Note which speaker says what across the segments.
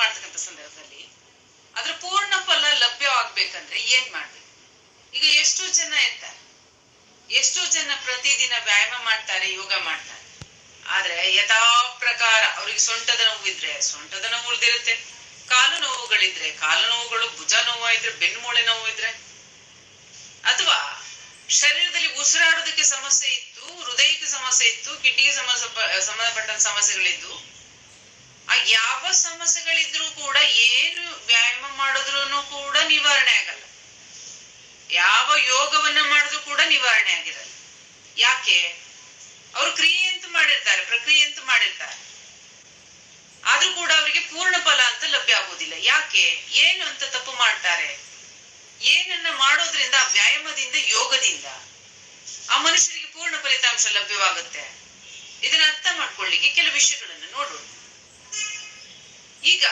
Speaker 1: ಮಾಡ್ತಕ್ಕಂಥ ಸಂದರ್ಭದಲ್ಲಿ ಅದ್ರ ಪೂರ್ಣ ಫಲ ಲಭ್ಯವಾಗ್ಬೇಕಂದ್ರೆ ಏನ್ ಮಾಡ್ಬೇಕು? ಈಗ ಎಷ್ಟು ಜನ ಇರ್ತಾರೆ. ಎಷ್ಟೋ ಜನ ಪ್ರತಿದಿನ ವ್ಯಾಯಾಮ ಮಾಡ್ತಾರೆ, ಯೋಗ ಮಾಡ್ತಾರೆ. ಆದ್ರೆ ಯಥಾ ಪ್ರಕಾರ ಅವ್ರಿಗೆ ಸೊಂಟದ ನೋವಿದ್ರೆ ಸೊಂಟದ ನೋವು ಉಳ್ದಿರುತ್ತೆ ಕಾಲು ನೋವುಗಳಿದ್ರೆ ಕಾಲು ನೋವುಗಳು, ಭುಜ ನೋವು ಇದ್ರೆ ಬೆನ್ನುಮೂಳೆ ನೋವು ಇದ್ರೆ ಅಥವಾ ಶರೀರದಲ್ಲಿ ಉಸಿರಾಡೋದಕ್ಕೆ ಸಮಸ್ಯೆ ಇತ್ತು ಹೃದಯಕ್ಕೆ ಸಮಸ್ಯೆ ಇತ್ತು ಕಿಡ್ನಿಗೆ ಸಮಸ್ಯೆ ಸಂಬಂಧಪಟ್ಟ ಸಮಸ್ಯೆಗಳಿದ್ದು ಯಾವ ಸಮಸ್ಯೆಗಳಿದ್ರು ಕೂಡ ಏನು ವ್ಯಾಯಾಮ ಮಾಡಿದ್ರು ಕೂಡ ನಿವಾರಣೆ ಆಗಲ್ಲ. ಯಾವ ಯೋಗವನ್ನ ಮಾಡಿದ್ರು ಕೂಡ ನಿವಾರಣೆ ಆಗಿರಲ್ಲ. ಯಾಕೆ? ಅವರು ಕ್ರಿಯೆ ಅಂತ ಮಾಡಿರ್ತಾರೆ, ಪ್ರಕ್ರಿಯೆ ಅಂತ ಮಾಡಿರ್ತಾರೆ. ಆದ್ರೂ ಕೂಡ ಅವರಿಗೆ ಪೂರ್ಣ ಫಲ ಅಂತ ಲಭ್ಯ ಆಗೋದಿಲ್ಲ ಯಾಕೆ? ಏನು ಅಂತ ತಪ್ಪು ಮಾಡ್ತಾರೆ? ಏನನ್ನ ಮಾಡೋದ್ರಿಂದ ವ್ಯಾಯಾಮದಿಂದ, ಯೋಗದಿಂದ ಆ ಮನುಷ್ಯರಿಗೆ ಪೂರ್ಣ ಫಲಿತಾಂಶ ಲಭ್ಯವಾಗುತ್ತೆ. ಇದನ್ನ ಅರ್ಥ ಮಾಡ್ಕೊಳ್ಳಿಕ್ಕೆ ಕೆಲವು ವಿಷಯಗಳನ್ನು ನೋಡೋಣ. ಈಗ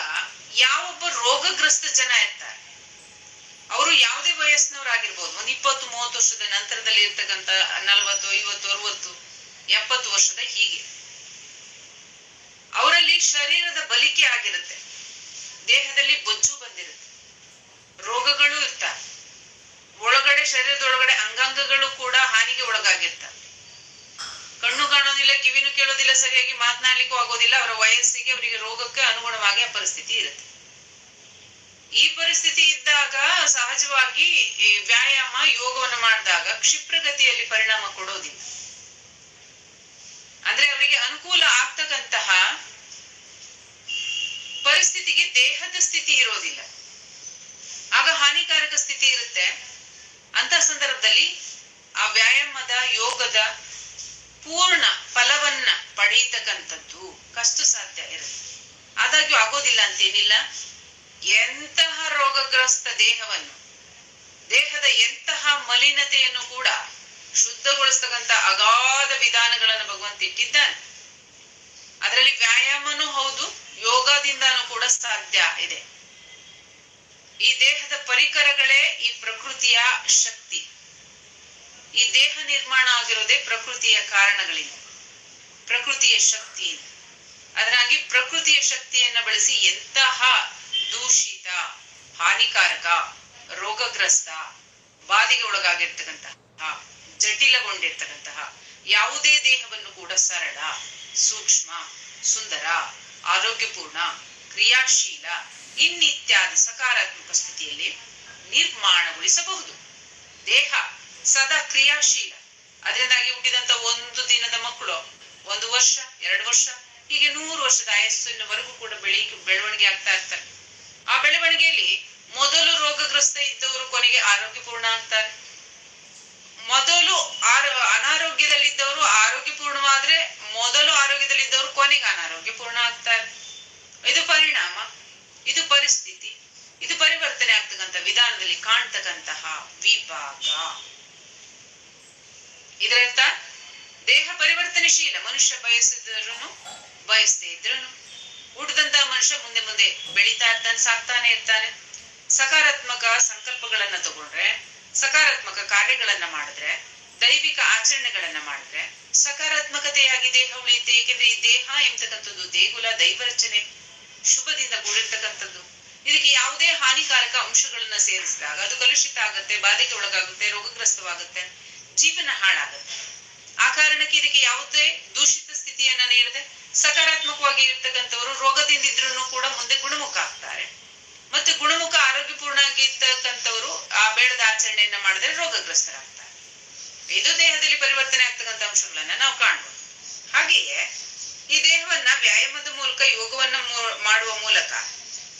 Speaker 1: ಯಾವೊಬ್ಬ ರೋಗಗ್ರಸ್ತ ಜನ ಇರ್ತಾರೆ. ಅವರು ಯಾವುದೇ ವಯಸ್ಸಿನವರಾಗಿರ್ಬೋದು, ಒಂದ್ ಇಪ್ಪತ್ತು, ಮೂವತ್ತು ವರ್ಷದ ನಂತರದಲ್ಲಿ ಇರ್ತಕ್ಕಂಥ ನಲವತ್ತು, ಐವತ್ತು, ಅರವತ್ತು, ಎಪ್ಪತ್ತು ವರ್ಷದ ಹೀಗೆ. ಅವರಲ್ಲಿ ಶರೀರದ ಬಲಿಕೆ ಆಗಿರುತ್ತೆ. ದೇಹದಲ್ಲಿ ಬೊಜ್ಜು ಬಂದಿರುತ್ತೆ. ರೋಗಗಳು ಇರ್ತಾರೆ ಒಳಗಡೆ ಶರೀರದೊಳಗಡೆ ಅಂಗಾಂಗಗಳು ಕೂಡ ಹಾನಿಗೆ ಒಳಗಾಗಿರ್ತವೆ. ಕಣ್ಣು ಕಾಣೋದಿಲ್ಲ, ಕಿವಿನೂ ಕೇಳೋದಿಲ್ಲ, ಸರಿಯಾಗಿ ಮಾತನಾಡ್ಲಿಕ್ಕೂ ಆಗೋದಿಲ್ಲ, ಅವರ ವಯಸ್ಸಿಗೆ ಅವರಿಗೆ ರೋಗಕ್ಕೆ ಅನುಗುಣವಾಗಿ ಆ ಪರಿಸ್ಥಿತಿ ಇರುತ್ತೆ. ಈ ಪರಿಸ್ಥಿತಿ ಇದ್ದಾಗ ಸಹಜವಾಗಿ ಈ ವ್ಯಾಯಾಮ, ಯೋಗವನ್ನು ಮಾಡಿದಾಗ ಕ್ಷಿಪ್ರಗತಿಯಲ್ಲಿ ಪರಿಣಾಮ ಕೊಡೋದಿಲ್ಲ. ಅಂದ್ರೆ ಅವರಿಗೆ ಅನುಕೂಲ ಆಗ್ತಕ್ಕಂತಹ ಪರಿಸ್ಥಿತಿಗೆ ದೇಹದ ಸ್ಥಿತಿ ಇರೋದಿಲ್ಲ. ಆಗ ಹಾನಿಕಾರಕ ಸ್ಥಿತಿ ಇರುತ್ತೆ. ಅಂತ ಸಂದರ್ಭದಲ್ಲಿ ಆ ವ್ಯಾಯಾಮದ, ಯೋಗದ ಪೂರ್ಣ ಫಲವನ್ನ ಪಡೀತಕ್ಕಂಥದ್ದು ಕಷ್ಟ ಸಾಧ್ಯ ಇರುತ್ತೆ. ಆದಾಗ್ಯೂ ಆಗೋದಿಲ್ಲ ಅಂತೇನಿಲ್ಲ. ಎಂತಹ ರೋಗಗ್ರಸ್ತ ದೇಹವನ್ನು, ದೇಹದ ಎಂತಹ ಮಲಿನತೆಯನ್ನು ಕೂಡ ಶುದ್ಧಗೊಳಿಸ್ತಕ್ಕಂಥ ಅಗಾಧ ವಿಧಾನಗಳನ್ನು ಭಗವಂತ ಇಟ್ಟಿದ್ದಾನೆ. ಅದರಲ್ಲಿ ವ್ಯಾಯಾಮನೂ ಹೌದು, ಯೋಗದಿಂದಾನೂ ಕೂಡ ಸಾಧ್ಯ ಇದೆ. ಈ ದೇಹದ ಪರಿಕರಗಳೇ ಈ ಪ್ರಕೃತಿಯ ಶಕ್ತಿ. ನಿರ್ಮಾಣ ಆಗಿರೋದೇ ಪ್ರಕೃತಿಯ ಕಾರಣಗಳಿಂದ. ಪ್ರಕೃತಿಯ ಶಕ್ತಿಯಿಂದ. ಅದರಾಗಿ ಪ್ರಕೃತಿಯ ಶಕ್ತಿಯನ್ನ ಬಳಸಿ ಎಂತಹ ದೂಷಿತ, ಹಾನಿಕಾರಕ, ರೋಗಗ್ರಸ್ತ, ಬಾಧೆಗೆ ಒಳಗಾಗಿರ್ತಕ್ಕಂತಹ, ಜಟಿಲಗೊಂಡಿರ್ತಕ್ಕಂತಹ ಯಾವುದೇ ದೇಹವನ್ನು ಕೂಡ ಸರಳ, ಸೂಕ್ಷ್ಮ, ಸುಂದರ, ಆರೋಗ್ಯಪೂರ್ಣ, ಕ್ರಿಯಾಶೀಲ, ಇನ್ನಿತ್ಯಾದಿ ಸಕಾರಾತ್ಮಕ ಸ್ಥಿತಿಯಲ್ಲಿ ನಿರ್ಮಾಣಗೊಳಿಸಬಹುದು. ದೇಹ ಸದಾ ಕ್ರಿಯಾಶೀಲ. ಅದರಿಂದಾಗಿ ಹುಟ್ಟಿದಂತ ಒಂದು ದಿನದ ಮಕ್ಕಳು, ಒಂದು ವರ್ಷ, ಎರಡು ವರ್ಷ, ಹೀಗೆ ನೂರು ವರ್ಷದ ಆಯಸ್ಸಿನವರೆಗೂ ಕೂಡ ಬೆಳಿ, ಬೆಳವಣಿಗೆ ಆಗ್ತಾ ಇರ್ತಾರೆ. ಆ ಬೆಳವಣಿಗೆಯಲ್ಲಿ ಮೊದಲು ರೋಗಗ್ರಸ್ತ ಇದ್ದವರು ಕೊನೆಗೆ ಆರೋಗ್ಯಪೂರ್ಣ ಆಗ್ತಾರೆ. ಮೊದಲು ಆರೋ, ಅನಾರೋಗ್ಯದಲ್ಲಿದ್ದವರು ಆರೋಗ್ಯಪೂರ್ಣವಾದ್ರೆ ಮೊದಲು ಆರೋಗ್ಯದಲ್ಲಿದ್ದವರು ಕೊನೆಗೆ ಅನಾರೋಗ್ಯಪೂರ್ಣ ಆಗ್ತಾರೆ. ಇದು ಪರಿಣಾಮ, ಇದು ಪರಿಸ್ಥಿತಿ, ಇದು ಪರಿವರ್ತನೆ ಆಗ್ತಕ್ಕಂಥ ವಿಧಾನದಲ್ಲಿ ಕಾಣ್ತಕ್ಕಂತಹ ವಿಭಾಗ. ಇದರರ್ಥ ದೇಹ ಪರಿವರ್ತನಶೀಲ ಮನುಷ್ಯ ಬಯಸಿದ್ರು ಬಯಸದೇ ಇದ್ರು ಹುಟ್ಟಿದಂತಹ ಮನುಷ್ಯ ಮುಂದೆ ಮುಂದೆ ಬೆಳೀತಾ ಇರ್ತಾನೆ, ಸಾಕ್ತಾನೆ ಇರ್ತಾನೆ. ಸಕಾರಾತ್ಮಕ ಸಂಕಲ್ಪಗಳನ್ನ ತಗೊಂಡ್ರೆ, ಸಕಾರಾತ್ಮಕ ಕಾರ್ಯಗಳನ್ನ ಮಾಡಿದ್ರೆ, ದೈವಿಕ ಆಚರಣೆಗಳನ್ನ ಮಾಡಿದ್ರೆ ಸಕಾರಾತ್ಮಕತೆಯಾಗಿ ದೇಹ ಉಳಿಯುತ್ತೆ. ಏಕೆಂದ್ರೆ ಈ ದೇಹ ಎಂಬತಕ್ಕಂಥದ್ದು ದೇಗುಲ ದೈವ ರಚನೆ ಶುಭದಿಂದ ಕೂಡಿರ್ತಕ್ಕಂಥದ್ದು. ಇದಕ್ಕೆ ಯಾವುದೇ ಹಾನಿಕಾರಕ ಅಂಶಗಳನ್ನ ಸೇರಿಸಿದಾಗ ಅದು ಕಲುಷಿತ ಆಗುತ್ತೆ, ಬಾಧೆಗೆ ಒಳಗಾಗುತ್ತೆ, ರೋಗಗ್ರಸ್ತವಾಗುತ್ತೆ. ಜೀವನ ಹಾಳಾಗುತ್ತೆ. ಆ ಕಾರಣಕ್ಕೆ ಇದಕ್ಕೆ ಯಾವುದೇ ದೂಷಿತ ಸ್ಥಿತಿಯನ್ನ ನೀಡದೆ ಸಕಾರಾತ್ಮಕವಾಗಿ ಇರ್ತಕ್ಕಂಥವರು ರೋಗದಿಂದಿದ್ರು ಕೂಡ ಮುಂದೆ ಗುಣಮುಖ ಆಗ್ತಾರೆ. ಮತ್ತೆ ಗುಣಮುಖ ಆರೋಗ್ಯಪೂರ್ಣ ಆಗಿರ್ತಕ್ಕಂಥವರು ಆ ಬೇಡದ ಆಚರಣೆಯನ್ನ ಮಾಡಿದ್ರೆ ರೋಗಗ್ರಸ್ತರಾಗ್ತಾರೆ. ಇದು ದೇಹದಲ್ಲಿ ಪರಿವರ್ತನೆ ಆಗ್ತಕ್ಕಂಥ ಅಂಶಗಳನ್ನ ನಾವು ಕಾಣ್ಬೋದು. ಹಾಗೆಯೇ ಈ ದೇಹವನ್ನ ವ್ಯಾಯಾಮದ ಮೂಲಕ ಯೋಗವನ್ನ ಮಾಡುವ ಮೂಲಕ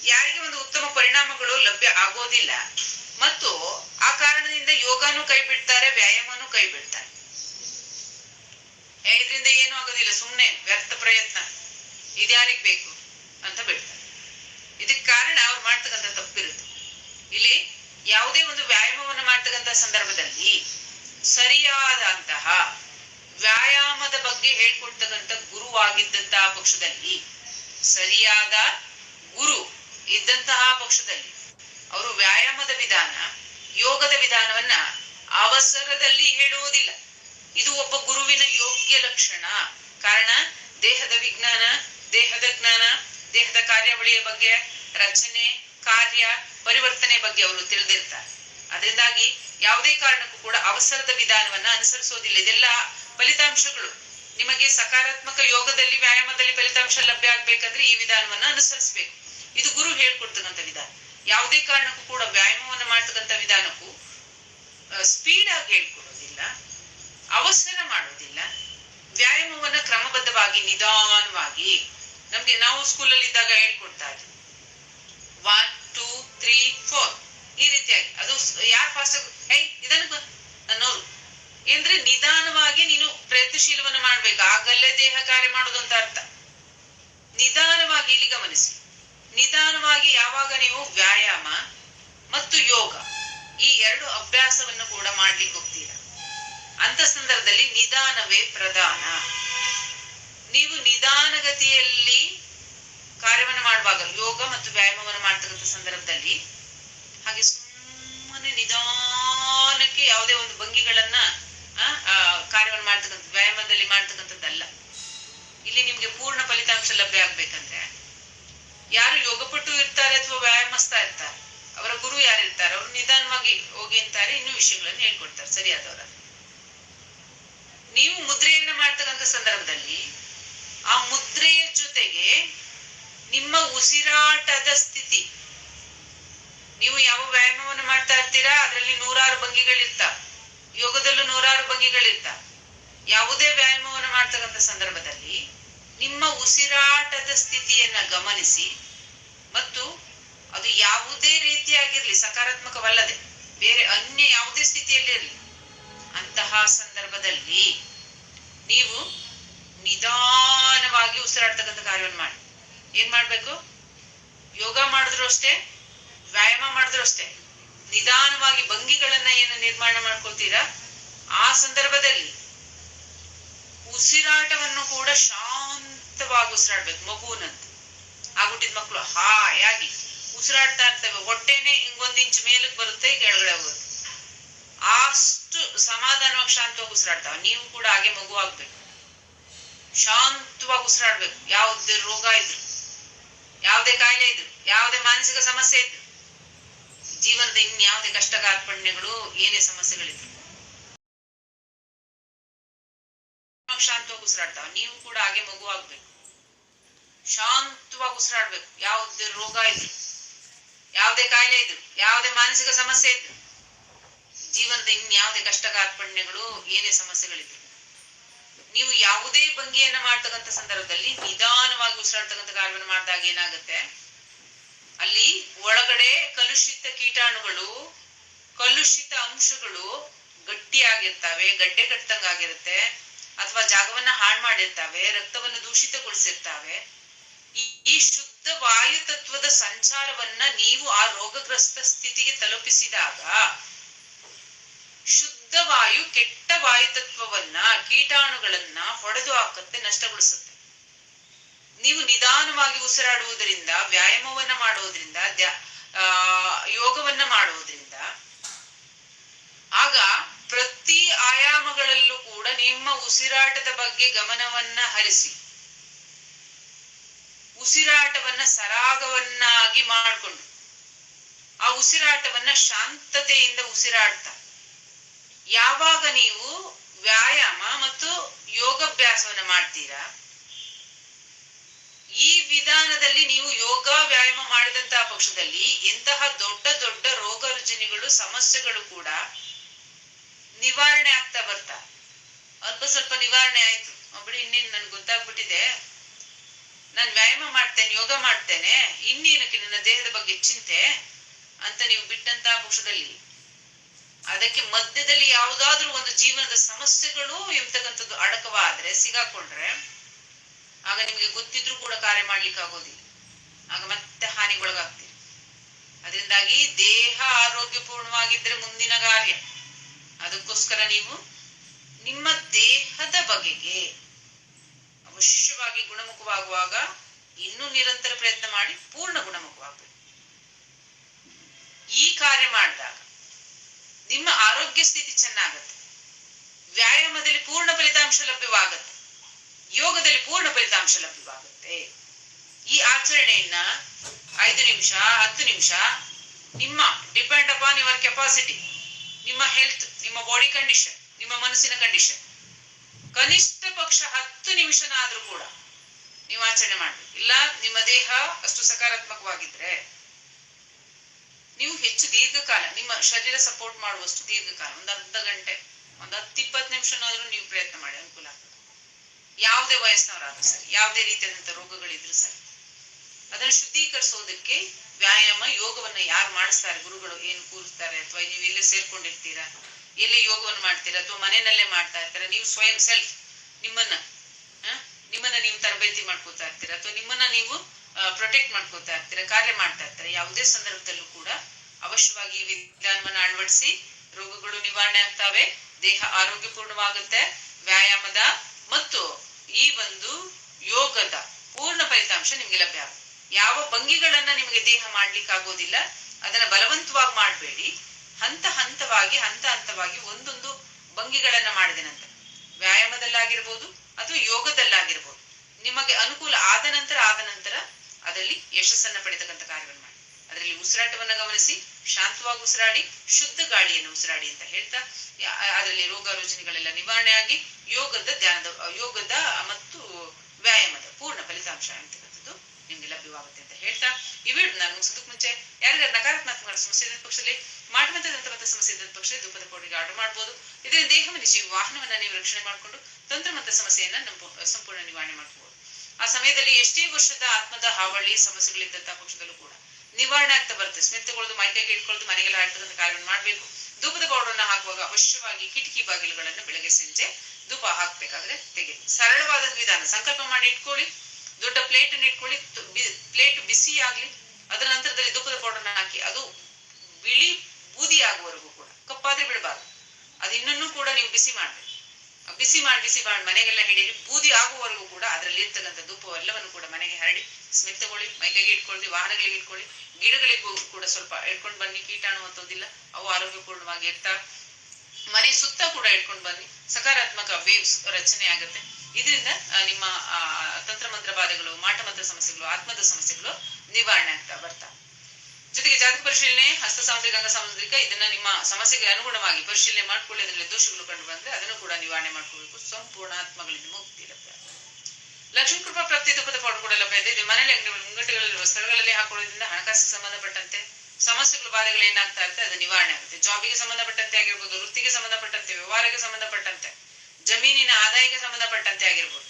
Speaker 1: ಯಾರಿಗೆ ಒಂದು ಉತ್ತಮ ಪರಿಣಾಮಗಳು ಲಭ್ಯ ಆಗೋದಿಲ್ಲ ಮತ್ತು ಆ ಕಾರಣದಿಂದ ಯೋಗನೂ ಕೈ ಬಿಡ್ತಾರೆ, ವ್ಯಾಯಾಮನೂ ಕೈ ಬಿಡ್ತಾರೆ. ಇದರಿಂದ ಏನೂ ಆಗೋದಿಲ್ಲ, ಸುಮ್ನೆ ವ್ಯರ್ಥ ಪ್ರಯತ್ನ. ಇದ್ಯಾರಿಗೆ ಬೇಕು ಅಂತ ಬಿಡ್ತಾರೆ. ಇದಕ್ಕೆ ಕಾರಣ ಅವ್ರು ಮಾಡ್ತಕ್ಕಂಥ ತಪ್ಪಿರುತ್ತೆ. ಇಲ್ಲಿ ಯಾವುದೇ ಒಂದು ವ್ಯಾಯಾಮವನ್ನು ಮಾಡ್ತಕ್ಕಂಥ ಸಂದರ್ಭದಲ್ಲಿ ಸರಿಯಾದಂತಹ ವ್ಯಾಯಾಮದ ಬಗ್ಗೆ ಹೇಳ್ಕೊಡ್ತಕ್ಕಂಥ ಗುರುವಾಗಿದ್ದಂತಹ ಪಕ್ಷದಲ್ಲಿ, ಸರಿಯಾದ ಗುರು ಇದ್ದಂತಹ ಪಕ್ಷದಲ್ಲಿ ಅವರು ವ್ಯಾಯಾಮದ ವಿಧಾನ, ಯೋಗದ ವಿಧಾನವನ್ನ ಅವಸರದಲ್ಲಿ ಹೇಳುವುದಿಲ್ಲ. ಇದು ಒಬ್ಬ ಗುರುವಿನ ಯೋಗ್ಯ ಲಕ್ಷಣ. ಕಾರಣ, ದೇಹದ ವಿಜ್ಞಾನ, ದೇಹದ ಜ್ಞಾನ, ದೇಹದ ಕಾರ್ಯಾವಳಿಯ ಬಗ್ಗೆ, ರಚನೆ, ಕಾರ್ಯ, ಪರಿವರ್ತನೆ ಬಗ್ಗೆ ಅವರು ತಿಳಿದಿರ್ತಾರೆ. ಅದರಿಂದಾಗಿ ಯಾವುದೇ ಕಾರಣಕ್ಕೂ ಕೂಡ ಅವಸರದ ವಿಧಾನವನ್ನ ಅನುಸರಿಸೋದಿಲ್ಲ ಇದೆಲ್ಲ ಫಲಿತಾಂಶಗಳು. ನಿಮಗೆ ಸಕಾರಾತ್ಮಕ ಯೋಗದಲ್ಲಿ, ವ್ಯಾಯಾಮದಲ್ಲಿ ಫಲಿತಾಂಶ ಲಭ್ಯ ಆಗ್ಬೇಕಂದ್ರೆ ಈ ವಿಧಾನವನ್ನ ಅನುಸರಿಸಬೇಕು. ಇದು ಗುರು ಹೇಳ್ಕೊಡ್ತಕ್ಕಂಥ ವಿಧಾನ. ಯಾವುದೇ ಕಾರಣಕ್ಕೂ ಕೂಡ ವ್ಯಾಯಾಮವನ್ನು ಮಾಡ್ತಕ್ಕಂಥ ವಿಧಾನಕ್ಕೂ ಸ್ಪೀಡ್ ಆಗಿ ಹೇಳ್ಕೊಡೋದಿಲ್ಲ, ಅವಸರ ಮಾಡೋದಿಲ್ಲ. ವ್ಯಾಯಾಮವನ್ನ ಕ್ರಮಬದ್ಧವಾಗಿ, ನಿಧಾನವಾಗಿ, ನಮ್ಗೆ ನಾವು ಸ್ಕೂಲಲ್ಲಿ ಇದ್ದಾಗ ಹೇಳ್ಕೊಡ್ತಾ ಇದ್ವಿ ಒನ್ ಟೂ ತ್ರೀ ಫೋರ್ ಈ ರೀತಿಯಾಗಿ. ಅದು ಯಾರು ಫಾಸ್ಟ್ ಹೇ ಇದನ್ನು ಅನ್ನೋರು ಅಂದ್ರೆ ನಿಧಾನವಾಗಿ ನೀನು ಪ್ರಯತ್ನಶೀಲವನ್ನು ಮಾಡ್ಬೇಕು. ಆಗಲ್ಲೇ ದೇಹ ಕಾರ್ಯ ಮಾಡೋದು ಅಂತ ಅರ್ಥ. ನಿಧಾನವಾಗಿ ಇಲ್ಲಿ ಗಮನಿಸಿ. ನಿಧಾನವಾಗಿ ಯಾವಾಗ ನೀವು ವ್ಯಾಯಾಮ ಮತ್ತು ಯೋಗ ಈ ಎರಡು ಅಭ್ಯಾಸವನ್ನು ಕೂಡ ಮಾಡ್ಲಿಕ್ಕೆ ಹೋಗ್ತೀರಾ? ಅಂತ ಸಂದರ್ಭದಲ್ಲಿ ನಿಧಾನವೇ ಪ್ರಧಾನ. ನೀವು ನಿಧಾನಗತಿಯಲ್ಲಿ ಕಾರ್ಯವನ್ನು ಮಾಡುವಾಗ, ಯೋಗ ಮತ್ತು ವ್ಯಾಯಾಮವನ್ನು ಮಾಡ್ತಕ್ಕಂಥ ಸಂದರ್ಭದಲ್ಲಿ ಹಾಗೆ ಸುಮ್ಮನೆ ನಿಧಾನಕ್ಕೆ ಯಾವುದೇ ಒಂದು ಭಂಗಿಗಳನ್ನ ಕಾರ್ಯವನ್ನು ಮಾಡ್ತಕ್ಕಂಥ ವ್ಯಾಯಾಮದಲ್ಲಿ ಮಾಡ್ತಕ್ಕಂಥದ್ದಲ್ಲ. ಇಲ್ಲಿ ನಿಮ್ಗೆ ಪೂರ್ಣ ಫಲಿತಾಂಶ ಲಭ್ಯ ಆಗ್ಬೇಕಂದ್ರೆ ಯಾರು ಯೋಗಪಟು ಇರ್ತಾರೆ ಅಥವಾ ವ್ಯಾಯಾಮಸ್ತಾ ಇರ್ತಾರೆ? ಅವರ ಗುರು ಯಾರು ಇರ್ತಾರೆ? ಅವರು ನಿಧಾನವಾಗಿ ಹೋಗಿ ಅಂತಾರೆ, ಇನ್ನೂ ವಿಷಯಗಳನ್ನು ಹೇಳ್ಕೊಡ್ತಾರೆ. ಸರಿಯಾದವರ? ನೀವು ಮುದ್ರೆಯನ್ನ ಮಾಡ್ತಕ್ಕಂಥ ಸಂದರ್ಭದಲ್ಲಿ ಆ ಮುದ್ರೆಯ ಜೊತೆಗೆ ನಿಮ್ಮ ಉಸಿರಾಟದ ಸ್ಥಿತಿ. ನೀವು ಯಾವ ವ್ಯಾಯಾಮವನ್ನು ಮಾಡ್ತಾ ಇರ್ತೀರಾ? ಅದರಲ್ಲಿ ನೂರಾರು ಭಂಗಿಗಳಿರ್ತಾವ ಯೋಗದಲ್ಲೂ ನೂರಾರು ಭಂಗಿಗಳಿರ್ತಾವ ಯಾವುದೇ ವ್ಯಾಯಾಮವನ್ನು ಮಾಡ್ತಕ್ಕಂಥ ಸಂದರ್ಭದಲ್ಲಿ ನಿಮ್ಮ ಉಸಿರಾಟದ ಸ್ಥಿತಿಯನ್ನ ಗಮನಿಸಿ ಮತ್ತು ಅದು ಯಾವುದೇ ರೀತಿಯಾಗಿರ್ಲಿ, ಸಕಾರಾತ್ಮಕವಲ್ಲದೆ ಬೇರೆ ಅನ್ಯ ಯಾವುದೇ ಸ್ಥಿತಿಯಲ್ಲಿ ಇರಲಿ, ಅಂತಹ ಸಂದರ್ಭದಲ್ಲಿ ನೀವು ನಿಧಾನವಾಗಿ ಉಸಿರಾಡ್ತಕ್ಕಂಥ ಕಾರ್ಯವನ್ನು ಮಾಡಿ. ಏನ್ ಮಾಡ್ಬೇಕು? ಯೋಗ ಮಾಡಿದ್ರು ಅಷ್ಟೇ, ವ್ಯಾಯಾಮ ಮಾಡಿದ್ರು ಅಷ್ಟೇ, ನಿಧಾನವಾಗಿ ಭಂಗಿಗಳನ್ನ ಏನು ನಿರ್ಮಾಣ ಮಾಡ್ಕೊಳ್ತೀರಾ? ಆ ಸಂದರ್ಭದಲ್ಲಿ ಉಸಿರಾಟವನ್ನು ಕೂಡ ಶಾಂತವಾಗಿ ಉಸಿರಾಡ್ಬೇಕು. ಮಗುವಿನಂತೆ ಆಗ್ಬಿಟ್ಟಿದ್ ಮಕ್ಕಳು ಹಾಯಾಗಿ. ಉಸಿರಾಡ್ತಾ ಇರ್ತವೆ ಹೊಟ್ಟೆನೆ ಹಿಂಗೊಂದ್ ಇಂಚ್ ಮೇಲಕ್ಕೆ ಬರುತ್ತೆ, ಕೆಳಗಡೆ ಹೋಗುತ್ತೆ. ಅಷ್ಟು ಸಮಾಧಾನವಾಗಿ ಶಾಂತವಾಗಿ ಉಸಿರಾಡ್ತಾವ. ನೀವು ಕೂಡ ಹಾಗೆ ಮಗು ಆಗ್ಬೇಕು. ಶಾಂತವಾಗಿ ಉಸಿರಾಡ್ಬೇಕು. ಯಾವುದೇ ರೋಗ ಇದ್ರು, ಯಾವುದೇ ಕಾಯಿಲೆ ಇದ್ರು, ಯಾವುದೇ ಮಾನಸಿಕ ಸಮಸ್ಯೆ ಇದ್ರು, ಜೀವನದ ಇನ್ಯಾವುದೇ ಕಷ್ಟ ಕಾರ್ಪಣ್ಯಗಳು ಏನೇ ಸಮಸ್ಯೆಗಳಿದ್ರು. ಶಾಂತವಾಗಿ ಉಸಿರಾಡ್ತಾವ. ನೀವು ಕೂಡ ಹಾಗೆ ಮಗು ಆಗ್ಬೇಕು. ಶಾಂತವಾಗಿ ಉಸಿರಾಡ್ಬೇಕು. ಯಾವುದೇ ರೋಗ ಇದ್ರು ಯಾವುದೇ ಕಾಯಿಲೆ ಇದ್ರು ಯಾವುದೇ ಮಾನಸಿಕ ಸಮಸ್ಯೆ ಇದ್ರು ಜೀವನದ ಇನ್ಯಾವುದೇ ಕಷ್ಟ ಕಾರ್ಪಣ್ಯಗಳು ಏನೇ ಸಮಸ್ಯೆಗಳಿದ್ರು. ನೀವು ಯಾವುದೇ ಭಂಗಿಯನ್ನ ಮಾಡ್ತಕ್ಕಂಥ ಸಂದರ್ಭದಲ್ಲಿ ನಿಧಾನವಾಗಿ ಉಸಿರಾಡ್ತಕ್ಕಂಥ ಕಾರ್ಯವನ್ನು ಮಾಡಿದಾಗ ಏನಾಗುತ್ತೆ? ಅಲ್ಲಿ ಒಳಗಡೆ ಕಲುಷಿತ ಕೀಟಾಣುಗಳು, ಕಲುಷಿತ ಅಂಶಗಳು ಗಟ್ಟಿಯಾಗಿರ್ತವೆ, ಗಡ್ಡೆ ಕಟ್ಟಂಗಾಗಿರುತ್ತೆ ಅಥವಾ ಜಾಗವನ್ನ ಹಾಳು ಮಾಡಿರ್ತಾವೆ, ರಕ್ತವನ್ನು ದೂಷಿತಗೊಳಿಸಿರ್ತವೆ. ಈ- ಶುದ್ಧ ವಾಯು ತತ್ವದ ಸಂಚಾರವನ್ನ ನೀವು ಆ ರೋಗಗ್ರಸ್ತ ಸ್ಥಿತಿಗೆ ತಲುಪಿಸಿದಾಗ ಶುದ್ಧ ವಾಯು ಕೆಟ್ಟ ವಾಯು ತತ್ವವನ್ನ ಕೀಟಾಣುಗಳನ್ನ ಹೊಡೆದು ಹಾಕುತ್ತೆ ನಷ್ಟಗೊಳಿಸುತ್ತೆ. ನೀವು ನಿಧಾನವಾಗಿ ಉಸಿರಾಡುವುದರಿಂದ ವ್ಯಾಯಾಮವನ್ನ ಮಾಡುವುದರಿಂದ ಆ, ಯೋಗವನ್ನ ಮಾಡುವುದರಿಂದ ಆಗ ಪ್ರತಿ ಆಯಾಮಗಳಲ್ಲೂ ಕೂಡ ನಿಮ್ಮ ಉಸಿರಾಟದ ಬಗ್ಗೆ ಗಮನವನ್ನ ಹರಿಸಿ. ಉಸಿರಾಟವನ್ನ ಸರಾಗವನ್ನಾಗಿ ಮಾಡಿಕೊಂಡು ಆ ಉಸಿರಾಟವನ್ನ ಶಾಂತತೆಯಿಂದ ಉಸಿರಾಡ್ತಾ. ಯಾವಾಗ ನೀವು ವ್ಯಾಯಾಮ ಮತ್ತು ಯೋಗಾಭ್ಯಾಸವನ್ನ ಮಾಡ್ತೀರಾ? ಈ ವಿಧಾನದಲ್ಲಿ ನೀವು ಯೋಗ ವ್ಯಾಯಾಮ ಮಾಡಿದಂತಹ ಪಕ್ಷದಲ್ಲಿ ಎಂತಹ ದೊಡ್ಡ ದೊಡ್ಡ ರೋಗ ರುಜಿನಿಗಳು, ಸಮಸ್ಯೆಗಳು ಕೂಡ ನಿವಾರಣೆ ಆಗ್ತಾ ಬರ್ತಾ. ಅಲ್ಪ ಸ್ವಲ್ಪ ನಿವಾರಣೆ ಆಯ್ತು. ಒಬ್ಬಳು ಇನ್ನೇನು ನನ್ಗೆ ಗೊತ್ತಾಗ್ಬಿಟ್ಟಿದೆ. ನಾನು ವ್ಯಾಯಾಮ ಮಾಡ್ತೇನೆ, ಯೋಗ ಮಾಡ್ತೇನೆ. ಇನ್ನೇನಕ್ಕೆ ನನ್ನ ದೇಹದ ಬಗ್ಗೆ ಚಿಂತೆ ಅಂತ ನೀವು ಬಿಟ್ಟಂತಹ ಪುರುಷದಲ್ಲಿ ಅದಕ್ಕೆ ಮಧ್ಯದಲ್ಲಿ ಯಾವುದಾದ್ರೂ ಒಂದು ಜೀವನದ ಸಮಸ್ಯೆಗಳು ಎಂಬತಕ್ಕಂಥದ್ದು ಅಡಕವಾದ್ರೆ, ಸಿಗಾಕೊಂಡ್ರೆ, ಆಗ ನಿಮಗೆ ಗೊತ್ತಿದ್ರೂ ಕೂಡ ಕಾರ್ಯ ಮಾಡ್ಲಿಕ್ಕೆ ಆಗೋದಿಲ್ಲ. ಆಗ ಮತ್ತೆ ಹಾನಿಗೊಳಗಾಗ್ತೀರಿ. ಅದರಿಂದಾಗಿ ದೇಹ ಆರೋಗ್ಯಪೂರ್ಣವಾಗಿದ್ರೆ ಮುಂದಿನ ಕಾರ್ಯ. ಅದಕ್ಕೋಸ್ಕರ ನೀವು ನಿಮ್ಮ ದೇಹದ ಬಗೆಗೆ ಅವಶ್ಯವಾಗಿ ಗುಣಮುಖವಾಗುವಾಗ ಇನ್ನೂ ನಿರಂತರ ಪ್ರಯತ್ನ ಮಾಡಿ ಪೂರ್ಣ ಗುಣಮುಖವಾಗಬೇಕು. ಈ ಕಾರ್ಯ ಮಾಡಿದಾಗ ನಿಮ್ಮ ಆರೋಗ್ಯ ಸ್ಥಿತಿ ಚೆನ್ನಾಗತ್ತೆ. ವ್ಯಾಯಾಮದಲ್ಲಿ ಪೂರ್ಣ ಫಲಿತಾಂಶ ಲಭ್ಯವಾಗತ್ತೆ. ಯೋಗದಲ್ಲಿ ಪೂರ್ಣ ಫಲಿತಾಂಶ ಲಭ್ಯವಾಗುತ್ತೆ. ಈ ಆಚರಣೆಯನ್ನ ಐದು ನಿಮಿಷ, ಹತ್ತು ನಿಮಿಷ ನಿಮ್ಮ ಡಿಪೆಂಡ್ ಅಪಾನ್ ಯುವರ್ ಕೆಪಾಸಿಟಿ ನಿಮ್ಮ ಹೆಲ್ತ್ ನಿಮ್ಮ ಬಾಡಿ ಕಂಡೀಷನ್ ನಿಮ್ಮ ಮನಸ್ಸಿನ ಕಂಡೀಷನ್ ಕನಿಷ್ಠ ಪಕ್ಷ ಹತ್ತು ನಿಮಿಷನಾದ್ರೂ ಕೂಡ ನೀವು ಆಚರಣೆ ಮಾಡ್ಬೇಕು. ಇಲ್ಲ, ನಿಮ್ಮ ದೇಹ ಅಷ್ಟು ಸಕಾರಾತ್ಮಕವಾಗಿದ್ರೆ ನೀವು ಹೆಚ್ಚು ದೀರ್ಘಕಾಲ, ನಿಮ್ಮ ಶರೀರ ಸಪೋರ್ಟ್ ಮಾಡುವಷ್ಟು ದೀರ್ಘಕಾಲ, ಒಂದು ಅರ್ಧ ಗಂಟೆ, ಒಂದು ಹತ್ತು ನಿಮಿಷನಾದರೂ ನೀವು ಪ್ರಯತ್ನ ಮಾಡಿ, ಅನುಕೂಲ ಯಾವುದೇ ವಯಸ್ಸಿನವರಾದ್ರೂ ಸರಿ, ಯಾವುದೇ ರೀತಿಯಾದಂತ ರೋಗಗಳಿದ್ರು ಸರಿ. ಅದನ್ನು ಶುದ್ಧೀಕರಿಸೋದಕ್ಕೆ ವ್ಯಾಯಾಮ, ಯೋಗವನ್ನ ಯಾರು ಮಾಡಿಸ್ತಾರೆ, ಗುರುಗಳು ಏನು ಕೂರಿಸ್ತಾರೆ, ಅಥವಾ ನೀವು ಎಲ್ಲೇ ಸೇರ್ಕೊಂಡಿರ್ತೀರಾ, ಎಲ್ಲೇ ಯೋಗವನ್ನು ಮಾಡ್ತೀರಾ, ಅಥವಾ ಮನೆಯಲ್ಲೇ ಮಾಡ್ತಾ ಇರ್ತೀರಾ, ನೀವು ಸ್ವಯಂ ಸೆಲ್ಫ್ ನಿಮ್ಮನ್ನ ನಿಮ್ಮನ್ನ ನೀವು ತರಬೇತಿ ಮಾಡ್ಕೋತಾ ಇರ್ತೀರಾ? ಅಥವಾ ನಿಮ್ಮನ್ನ ನೀವು ಪ್ರೊಟೆಕ್ಟ್ ಮಾಡ್ಕೋತಾ ಇರ್ತೀರಾ? ಕಾರ್ಯ ಮಾಡ್ತಾ ಇರ್ತೀರಾ? ಯಾವುದೇ ಸಂದರ್ಭದಲ್ಲೂ ಕೂಡ ಅವಶ್ಯವಾಗಿ ಈ ವಿಧಾನವನ್ನ ಅಳವಡಿಸಿ ರೋಗಗಳು ನಿವಾರಣೆ ಆಗ್ತಾವೆ, ದೇಹ ಆರೋಗ್ಯಪೂರ್ಣವಾಗುತ್ತೆ, ವ್ಯಾಯಾಮದ ಮತ್ತು ಈ ಒಂದು ಯೋಗದ ಪೂರ್ಣ ಫಲಿತಾಂಶ ನಿಮ್ಗೆ ಲಭ್ಯ ಯಾವ ಭಂಗಿಗಳನ್ನ ನಿಮಗೆ ದೇಹ ಮಾಡ್ಲಿಕ್ಕೆ ಆಗೋದಿಲ್ಲ, ಅದನ್ನ ಬಲವಂತವಾಗಿ ಮಾಡಬೇಡಿ. ಹಂತ ಹಂತವಾಗಿ ಹಂತ ಹಂತವಾಗಿ ಒಂದೊಂದು ಭಂಗಿಗಳನ್ನ ಮಾಡಿದೆ ನಂತರ. ವ್ಯಾಯಾಮದಲ್ಲಾಗಿರ್ಬೋದು ಅಥವಾ ಯೋಗದಲ್ಲಾಗಿರ್ಬೋದು. ನಿಮಗೆ ಅನುಕೂಲ ಆದ ನಂತರ ಆದ ನಂತರ ಅದರಲ್ಲಿ ಯಶಸ್ಸನ್ನ ಪಡೆತಕ್ಕಂಥ ಕಾರ್ಯವನ್ನು ಮಾಡಿ. ಅದರಲ್ಲಿ ಉಸಿರಾಟವನ್ನ ಗಮನಿಸಿ, ಶಾಂತವಾಗಿ ಉಸಿರಾಡಿ, ಶುದ್ಧ ಗಾಳಿಯನ್ನು ಉಸಿರಾಡಿ ಅಂತ ಹೇಳ್ತಾ ಅದರಲ್ಲಿ ರೋಗ ರುಜಿನಗಳೆಲ್ಲ ನಿವಾರಣೆ ಆಗಿ ಯೋಗದ ಧ್ಯಾನದ, ಯೋಗದ ಮತ್ತು ವ್ಯಾಯಾಮದ ಪೂರ್ಣ ಫಲಿತಾಂಶ ಅಂತಕ್ಕಂಥದ್ದು ನಿಮ್ಗೆ ಲಭ್ಯವಾಗುತ್ತೆ ಅಂತ ಹೇಳ್ತಾ ವಿಡಿಯೋ ನಾನು ಮುಗಿಸೋದಕ್ಕೆ ಮುಂಚೆ ಯಾರಿಗಾರು ನಕಾರಾತ್ಮಕ ಸಮಸ್ಯೆ ಇದ್ದ ಪಕ್ಷದಲ್ಲಿ ಮಾಡುವಂತಹ ಸಮಸ್ಯೆ ಇದ್ದ ಪಕ್ಷದಲ್ಲಿ ಧೂಪದ ಪೌಡಿಗೆ ಆರ್ಡರ್ ಮಾಡಬಹುದು ಇದರಿಂದ ದೇಹವನ್ನು ಜೀವ ವಾಹನವನ್ನ ನೀವು ರಕ್ಷಣೆ ಮಾಡಿಕೊಂಡು ಮತ್ತು ಸಮಸ್ಯೆಯನ್ನ ಸಂಪೂರ್ಣ ನಿವಾರಣೆ ಮಾಡ್ಕೋಬಹುದು ಆ ಸಮಯದಲ್ಲಿ ಎಷ್ಟೇ ವರ್ಷದ ಆತ್ಮದ ಹಾವಳಿ ಸಮಸ್ಯೆಗಳಿದ್ದಂತಹ ಪಕ್ಷದಲ್ಲೂ ಕೂಡ ನಿವಾರಣೆ ಆಗ್ತಾ ಬರುತ್ತೆ. ಸ್ಮೆತ್ ತಗೊಳ್ಳೋದು ಮೈಕೈಗೆ ಇಟ್ಕೊಳ್ಳೋದು ಮನೆಗೆಲ್ಲ ಆಡ್ತಕ್ಕಂಥ ಕಾರ್ಯವನ್ನು ಮಾಡಬೇಕು. ಧೂಪದ ಪೌಡರ್ನ ಹಾಕುವಾಗ ಅವಶ್ಯವಾಗಿ ಕಿಟಕಿ ಬಾಗಿಲುಗಳನ್ನ ಬೆಳಗ್ಗೆ ಸಂಜೆ ಧೂಪ ಹಾಕ್ಬೇಕಾದ್ರೆ ತೆಗೆ ಸರಳವಾದ ವಿಧಾನ. ಸಂಕಲ್ಪ ಮಾಡಿ ಇಟ್ಕೊಳ್ಳಿ, ದೊಡ್ಡ ಪ್ಲೇಟ್ ಅನ್ನು ಇಟ್ಕೊಳ್ಳಿ ಪ್ಲೇಟ್ ಬಿಸಿ ಆಗ್ಲಿ, ಅದರ ನಂತರದಲ್ಲಿ ಧೂಪದ ಪೌಡರ್ನ ಹಾಕಿ ಅದು ಬಿಳಿ ಬೂದಿ ಆಗುವವರೆಗೂ ಕೂಡ ಕಪ್ಪಾದ್ರೆ ಬಿಡಬಾರ್ದು. ಅದು ಕೂಡ ನೀವು ಬಿಸಿ ಮಾಡ್ಬೇಕು. ಬಿಸಿ ಮಾಡಿ ಬಿಸಿ ಮಾಡಿ ಮನೆಗೆಲ್ಲ ಹಿಡೀರಿ ಬೂದಿ ಆಗುವವರೆಗೂ ಕೂಡ ಅದರಲ್ಲಿ ಇರ್ತಕ್ಕಂಥ ಧೂಪವೆಲ್ಲವನ್ನು ಕೂಡ ಮನೆಗೆ ಹರಡಿ, ಸ್ಮಿತಗೊಳ್ಳಿ ತಗೊಳ್ಳಿ ಮೈಕೈಗೆ ಇಟ್ಕೊಳ್ಳಿ, ವಾಹನಗಳಿಗೆ ಇಟ್ಕೊಳ್ಳಿ, ಗಿಡಗಳಿಗೂ ಕೂಡ ಸ್ವಲ್ಪ ಇಟ್ಕೊಂಡು ಬನ್ನಿ ಕೀಟಾಣು ಅಂತೋದಿಲ್ಲ ಅವು ಆರೋಗ್ಯಪೂರ್ಣವಾಗಿ ಇರ್ತಾ, ಮನೆ ಸುತ್ತ ಕೂಡ ಇಟ್ಕೊಂಡು ಬನ್ನಿ. ಸಕಾರಾತ್ಮಕ ವೇವ್ಸ್ ರಚನೆ ಆಗುತ್ತೆ. ಇದರಿಂದ ನಿಮ್ಮ ತಂತ್ರಮಂತ್ರ ಬಾಧೆಗಳು, ಮಾಟಮಂತ್ರ ಸಮಸ್ಯೆಗಳು, ಆತ್ಮದ ಸಮಸ್ಯೆಗಳು ನಿವಾರಣೆ ಆಗ್ತಾ ಬರ್ತಾವೆ ಜೊತೆಗೆ ಜಾತಿ ಪರಿಶೀಲನೆ, ಹಸ್ತ ಸಾಮುದ್ರಿಕ ಅಂಗ ಸಾಮುದ್ರಿಕ ಇದನ್ನ ನಿಮ್ಮ ಸಮಸ್ಯೆಗೆ ಅನುಗುಣವಾಗಿ ಪರಿಶೀಲನೆ ಮಾಡ್ಕೊಳ್ಳಿ, ಅದರಲ್ಲಿ ದೋಷಗಳು ಕಂಡು ಬಂದ್ರೆ ಅದನ್ನು ಕೂಡ ನಿವಾರಣೆ ಮಾಡ್ಕೋಬೇಕು ಸಂಪೂರ್ಣ ಆತ್ಮಗಳಿಂದ ಮುಕ್ತಿ ಲಭ್ಯ. ಲಕ್ಷ್ಮೀ ಕೃಪಾ ಪ್ರಾಪ್ತಿ, ದುಃಖದ ಕೂಡ ಲಭ್ಯ ಇದೆ. ಮನೆಯಲ್ಲಿ ಅಂಗಡಿ ಮುಂಗಟ್ಟುಗಳಲ್ಲಿ ಸ್ಥಳಗಳಲ್ಲಿ ಹಾಕೊಳ್ಳೋದ್ರಿಂದ ಹಣಕಾಸಿಗೆ ಸಂಬಂಧಪಟ್ಟಂತೆ ಸಮಸ್ಯೆಗಳು, ಬಾಧೆಗಳು ಏನಾಗ್ತಾ ಇರುತ್ತೆ, ಅದು ನಿವಾರಣೆ ಆಗುತ್ತೆ. ಜಾಬಿಗೆ ಸಂಬಂಧಪಟ್ಟಂತೆ ಆಗಿರ್ಬೋದು, ವೃತ್ತಿಗೆ ಸಂಬಂಧಪಟ್ಟಂತೆ, ವ್ಯವಹಾರಕ್ಕೆ ಸಂಬಂಧಪಟ್ಟಂತೆ, ಜಮೀನಿನ ಆದಾಯಕ್ಕೆ ಸಂಬಂಧಪಟ್ಟಂತೆ ಆಗಿರ್ಬೋದು.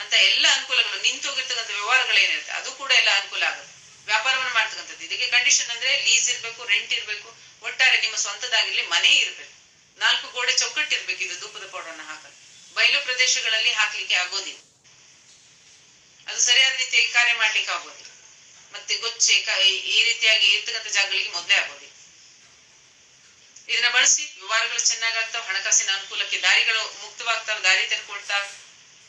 Speaker 1: ಅಂತ ಎಲ್ಲ ಅನುಕೂಲಗಳು ನಿಂತು ಹೋಗಿರ್ತಕ್ಕಂಥ ವ್ಯವಹಾರಗಳು ಏನಿರುತ್ತೆ, ಅದು ಕೂಡ ಎಲ್ಲ ಅನುಕೂಲ ಆಗುತ್ತೆ. ವ್ಯಾಪಾರವನ್ನು ಮಾಡ್ತಕ್ಕಂಥದ್ದು. ಇದಕ್ಕೆ ಕಂಡೀಷನ್ ಅಂದ್ರೆ ಲೀಸ್ ಇರಬೇಕು ರೆಂಟ್ ಇರಬೇಕು. ಒಟ್ಟಾರೆ ನಿಮ್ಮ ಸ್ವಂತದಾಗಿರ್ಲಿ ಮನೆ ಇರಬೇಕು. ನಾಲ್ಕು ಗೋಡೆ ಚೌಕಟ್ಟಿರ್ಬೇಕು ಇದು ಧೂಪದ ಪೌಡರ್ನ ಹಾಕಲು. ಬಯಲು ಪ್ರದೇಶಗಳಲ್ಲಿ ಹಾಕ್ಲಿಕ್ಕೆ ಆಗೋದಿಲ್ಲ. ಅದು ಸರಿಯಾದ ರೀತಿಯಾಗಿ ಕಾರ್ಯ ಮಾಡ್ಲಿಕ್ಕೆ ಆಗೋದಿಲ್ಲ. ಮತ್ತೆ ಗೊಚ್ಚೆ ಈ ರೀತಿಯಾಗಿ ಇರ್ತಕ್ಕಂಥ ಜಾಗಗಳಿಗೆ ಮೊದಲೇ ಆಗೋದಿಲ್ಲ. ಇದನ್ನ ಬಳಸಿ ವ್ಯವಹಾರಗಳು ಚೆನ್ನಾಗಾಗ್ತಾವ ಹಣಕಾಸಿನ ಅನುಕೂಲಕ್ಕೆ ದಾರಿಗಳು ಮುಕ್ತವಾಗ್ತಾವ ದಾರಿ ತೆರ್ಕೊಳ್ತಾವ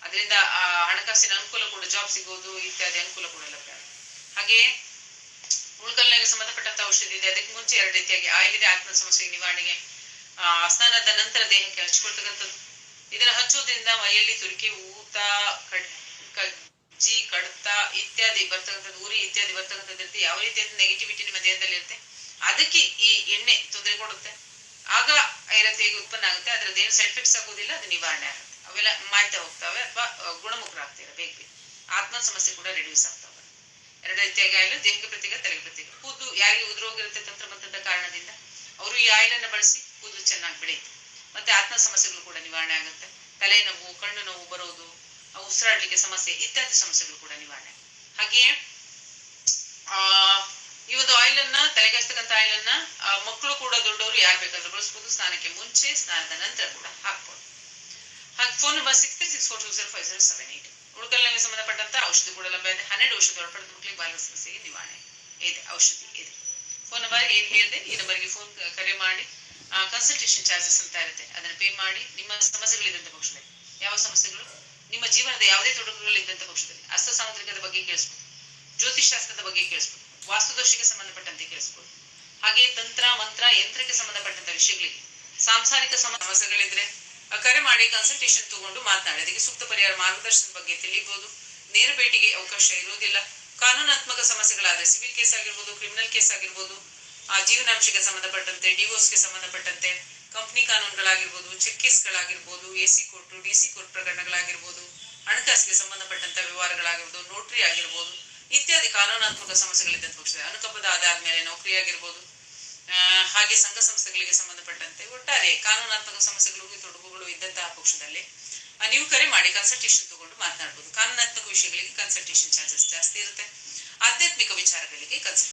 Speaker 1: ಅದರಿಂದ ಆ ಹಣಕಾಸಿನ ಅನುಕೂಲ ಕೂಡ ಜಾಬ್ ಸಿಗೋದು, ಇತ್ಯಾದಿ ಅನುಕೂಲ ಕೂಡ ಲಭ್ಯ ಹಾಗೆಯೇ ಉಳ್ಕಲ್ನಾಗೆ ಸಂಬಂಧಪಟ್ಟಂತ ಔಷಧಿ ಇದೆ. ಅದಕ್ಕೆ ಮುಂಚೆ ಎರಡು ರೀತಿಯಾಗಿ ಆಯಿಲ್ ಆತ್ಮ ಸಮಸ್ಯೆ ನಿವಾರಣೆಗೆ ಆ, ಸ್ನಾನದ ನಂತರ ದೇಹಕ್ಕೆ ಹಚ್ಚಿಕೊಳ್ತಕ್ಕಂಥದ್ದು ಇದನ್ನ ಹಚ್ಚೋದ್ರಿಂದ ಮೈಯಲ್ಲಿ ತುರಿಕೆ ಊತ ಕಜ್ಜಿ ಕಡ್ತ ಇತ್ಯಾದಿ ಬರ್ತಕ್ಕಂಥದ್ದು ಉರಿ ಇತ್ಯಾದಿ ಬರ್ತಕ್ಕಂಥದ್ದು ಇರುತ್ತೆ. ಯಾವ ರೀತಿಯಾದ ನೆಗೆಟಿವಿಟಿ ನಿಮ್ಮ ದೇಹದಲ್ಲಿ ಇರುತ್ತೆ ಅದಕ್ಕೆ ಈ ಎಣ್ಣೆ ತೊಂದರೆ ಕೊಡುತ್ತೆ. ಆಗ ಐರತೆ ಉತ್ಪನ್ನ ಆಗುತ್ತೆ. ಅದ್ರದ್ದು ಸೈಡ್ ಎಫೆಕ್ಟ್ಸ್ ಆಗೋದಿಲ್ಲ ಅದು ನಿವಾರಣೆ ಆಗುತ್ತೆ. ಅವೆಲ್ಲ ಮಾಯ್ತಾ ಹೋಗ್ತವೆ ಅಥವಾ ಗುಣಮುಖರಾಗ್ತಾ ಬೇಗ ಆತ್ಮ ಸಮಸ್ಯೆ ಕೂಡ ರಿಡ್ಯೂಸ್ ಆಗ್ತವೆ ಎರಡು ರೀತಿಯಾಗಿ ಆಯಿಲು ದೇಹಕ್ಕೆ ಪ್ರತ್ಯೇಕ ತಲೆಗೆ ಪ್ರತ್ಯೇಕ. ಕೂದಲು ಯಾರಿಗೆ ಉದುರೋಗಿರುತ್ತೆ ತಂತ್ರಮಂತ್ರದ ಕಾರಣದಿಂದ ಅವರು ಈ ಆಯಿಲನ್ನು ಬಳಸಿ ಕೂದಲು ಚೆನ್ನಾಗಿ ಬೆಳೆಯುತ್ತೆ. ಮತ್ತೆ ಆತ್ಮ ಸಮಸ್ಯೆಗಳು ಕೂಡ ನಿವಾರಣೆ ಆಗುತ್ತೆ. ತಲೆನೋವು ಕಣ್ಣು ನೋವು ಬರೋದು ಉಸಿರಾಡ್ಲಿಕ್ಕೆ ಸಮಸ್ಯೆ, ಇತ್ಯಾದಿ ಸಮಸ್ಯೆಗಳು ಕೂಡ ನಿವಾರಣೆ ಹಾಗೆಯೇ, ಆ, ಈ ಒಂದು ಆಯಿಲ್ ಅನ್ನ ತಲೆಗೆ ಹಚ್ಚತಕ್ಕಂಥ ಆಯಿಲ್ ಅನ್ನ ಮಕ್ಕಳು ಕೂಡ ದೊಡ್ಡವರು ಯಾರು ಬೇಕಾದ್ರೂ ಬಳಸ್ಬೋದು. ಸ್ನಾನಕ್ಕೆ ಮುಂಚೆ, ಸ್ನಾನದ ನಂತರ ಕೂಡ ಹಾಕ್ಬೋದು. ಹಾಗೆ phone number six three six four two zero five zero seven eight ಉಳ್ಕಲ್ನಿಗೆ ಸಂಬಂಧಪಟ್ಟಂತ ಔಷಧಿ ಕೂಡ ಲಭ್ಯ ಇದೆ ಹನ್ನೆರಡು ಔಷಧಿ ಹೊರಪಡೆದ ಮಕ್ಕಳಿಗೆ ಬಾಲ ಸಮಸ್ಯೆಗೆ ನಿವಾರಣೆ. ಇದೆ, ಔಷಧಿ ಇದೆ. ಫೋನ್ ನಂಬರ್ ಏನ್ ಹೇಳಿದೆ? ಈ ನಂಬರ್ಗೆ ಫೋನ್ ಕರೆ ಮಾಡಿ. ಕನ್ಸಲ್ಟೇಷನ್ ಚಾರ್ಜಸ್ ಅಂತ ಇರುತ್ತೆ. ಅದನ್ನ ಪೇ ಮಾಡಿ. ನಿಮ್ಮ ಸಮಸ್ಯೆಗಳಿದ್ದಂತ ಪಕ್ಷದಲ್ಲಿ. ಯಾವ ಸಮಸ್ಯೆಗಳು? ನಿಮ್ಮ ಜೀವನದ ಯಾವುದೇ ತೊಡಕುಗಳಿದ್ದಂತ ಪಕ್ಷದಲ್ಲಿ. ಸಾಂತ್ರಿಕದ ಬಗ್ಗೆ ಕೇಳಿಸ್ಬೋದು. ಜ್ಯೋತಿಷಾಸ್ತ್ರದ ಬಗ್ಗೆ ಕೇಳಿಸ್ಬೋದು. ವಾಸ್ತುದೋಷಕ್ಕೆ ಸಂಬಂಧಪಟ್ಟಂತೆ ಕೇಳಿಸ್ಬೋದು. ಹಾಗೆ ತಂತ್ರ, ಮಂತ್ರ, ಯಂತ್ರಕ್ಕೆ ಸಂಬಂಧಪಟ್ಟಂತ ವಿಷಯಗಳಿಗೆ ಸಾಂಸಾರಿಕ ಸಮಸ್ಯೆಗಳಿದ್ರೆ ಕರೆ ಮಾಡಿ ಕನ್ಸಲ್ಟೇಷನ್ ತಗೊಂಡು ಮಾತನಾಡಿ. ಅದಕ್ಕೆ ಸೂಕ್ತ ಪರಿಹಾರ ಮಾರ್ಗದರ್ಶನ ಬಗ್ಗೆ ತಿಳಿಬಹುದು ನೇರ ಭೇಟಿಗೆ ಅವಕಾಶ ಇರುವುದಿಲ್ಲ. ಕಾನೂನಾತ್ಮಕ ಸಮಸ್ಯೆಗಳಾದ್ರೆ ಸಿವಿಲ್ ಕೇಸ್ ಆಗಿರ್ಬೋದು ಕ್ರಿಮಿನಲ್ ಕೇಸ್ ಆಗಿರ್ಬೋದು, ಆ, ಜೀವನಾಂಶಕ್ಕೆ ಸಂಬಂಧಪಟ್ಟಂತೆ ಡಿವೋರ್ಸ್ಗೆ ಸಂಬಂಧಪಟ್ಟಂತೆ ಕಂಪ್ನಿ ಕಾನೂನುಗಳಾಗಿರ್ಬೋದು cheque ಕೇಸ್ಗಳಾಗಿರ್ಬೋದು A C court D C court ಪ್ರಕರಣಗಳಾಗಿರ್ಬೋದು, ಹಣಕಾಸಿಗೆ ಸಂಬಂಧಪಟ್ಟಂತ ವ್ಯವಹಾರಗಳಾಗಿರ್ಬೋದು ನೋಟರಿ ಆಗಿರ್ಬೋದು, ಇತ್ಯಾದಿ ಕಾನೂನಾತ್ಮಕ ಸಮಸ್ಯೆಗಳಿದ್ದ ಪಕ್ಷದ ಅನುಕಂಪದ ಆಧಾರದ ಮೇಲೆ ನೌಕರಿ ಆಗಿರ್ಬೋದು ಹಾಗೆ ಸಂಘ ಸಂಸ್ಥೆಗಳಿಗೆ ಸಂಬಂಧಪಟ್ಟಂತೆ ಒಟ್ಟಾರೆ ಕಾನೂನಾತ್ಮಕ ಸಮಸ್ಯೆಗಳು ತೊಡಕುಗಳು ಇದ್ದಂತಹ ಪಕ್ಷದಲ್ಲಿ. ನೀವು ಕರೆ ಮಾಡಿ ಕನ್ಸಲ್ಟೇಷನ್ ತಗೊಂಡು ಮಾತನಾಡಬಹುದು ಕಾನೂನಾತ್ಮಕ ವಿಷಯಗಳಿಗೆ ಕನ್ಸಲ್ಟೇಷನ್ ಚಾರ್ಜಸ್ ಜಾಸ್ತಿ ಇರುತ್ತೆ. ಆಧ್ಯಾತ್ಮಿಕ ವಿಚಾರಗಳಿಗೆ ಕನ್ಸಲ್ಟೇಷನ್